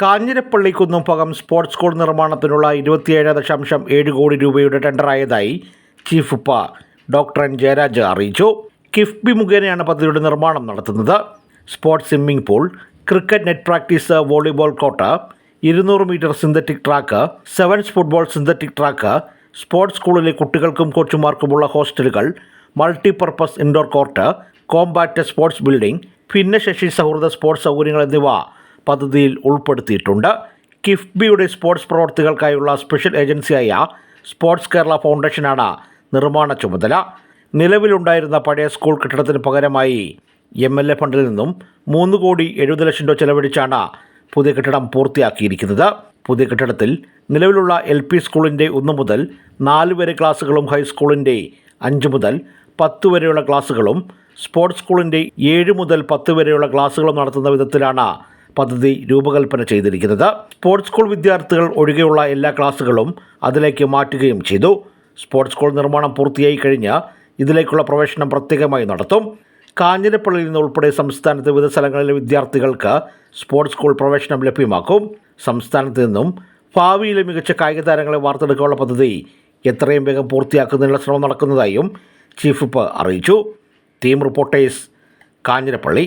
കാഞ്ഞിരപ്പള്ളിക്കുന്നും പകം sports school നിർമ്മാണത്തിനുള്ള ഇരുപത്തിയേഴ് ദശാംശം ഏഴ് കോടി രൂപയുടെ ടെൻഡറായതായി ചീഫ് ഉപ്പ ഡോക്ടർ എൻ ജയരാജ് അറിയിച്ചു. കിഫ്ബി മുഖേനയാണ് പദ്ധതിയുടെ നിർമ്മാണം നടത്തുന്നത്. Sports swimming pool cricket net practice volleyball court ഇരുന്നൂറ് metre synthetic track sevens football synthetic track sports സ്കൂളിലെ കുട്ടികൾക്കും കോച്ചുമാർക്കുമുള്ള ഹോസ്റ്റലുകൾ multipurpose indoor court combat sports building ഭിന്നശേഷി സൗഹൃദ സ്പോർട്സ് സൗകര്യങ്ങൾ എന്നിവ പദ്ധതിയിൽ ഉൾപ്പെടുത്തിയിട്ടുണ്ട്. കിഫ്ബിയുടെ സ്പോർട്സ് പ്രവർത്തികൾക്കായുള്ള സ്പെഷ്യൽ ഏജൻസിയായ സ്പോർട്സ് കേരള ഫൗണ്ടേഷനാണ് നിർമ്മാണ ചുമതല. നിലവിലുണ്ടായിരുന്ന പഴയ സ്കൂൾ കെട്ടിടത്തിന് പകരമായി എം എൽ എ ഫണ്ടിൽ നിന്നും മൂന്ന് കോടി എഴുപത് ലക്ഷം രൂപ ചെലവഴിച്ചാണ് പുതിയ കെട്ടിടം പൂർത്തിയാക്കിയിരിക്കുന്നത്. പുതിയ കെട്ടിടത്തിൽ നിലവിലുള്ള എൽ പി സ്കൂളിന്റെ ഒന്ന് മുതൽ നാല് വരെ ക്ലാസ്സുകളും ഹൈസ്കൂളിന്റെ അഞ്ച് മുതൽ പത്ത് വരെയുള്ള ക്ലാസ്സുകളും സ്പോർട്സ് സ്കൂളിന്റെ ഏഴ് മുതൽ പത്ത് വരെയുള്ള ക്ലാസ്സുകളും നടത്തുന്ന വിധത്തിലാണ് പദ്ധതി രൂപകൽപ്പന ചെയ്തിരിക്കുന്നത്. സ്പോർട്സ് സ്കൂൾ വിദ്യാർത്ഥികൾ ഒഴികെയുള്ള എല്ലാ ക്ലാസ്സുകളും അതിലേക്ക് മാറ്റുകയും ചെയ്തു. സ്പോർട്സ് സ്കൂൾ നിർമ്മാണം പൂർത്തിയായി കഴിഞ്ഞ് ഇതിലേക്കുള്ള പ്രവേശനം പ്രത്യേകമായി നടത്തും. കാഞ്ഞിരപ്പള്ളിയിൽ നിന്ന് ഉൾപ്പെടെ സംസ്ഥാനത്തെ വിവിധ സ്ഥലങ്ങളിലെ വിദ്യാർത്ഥികൾക്ക് സ്പോർട്സ് സ്കൂൾ പ്രവേശനം ലഭ്യമാക്കും. സംസ്ഥാനത്ത് നിന്നും ഭാവിയിലെ മികച്ച കായിക താരങ്ങളെ വാർത്തെടുക്കാനുള്ള പദ്ധതി എത്രയും വേഗം പൂർത്തിയാക്കുന്നതിനുള്ള ശ്രമം നടക്കുന്നതായും ചീഫ് വിപ്പ് അറിയിച്ചു. Team reporters Kanjirappally.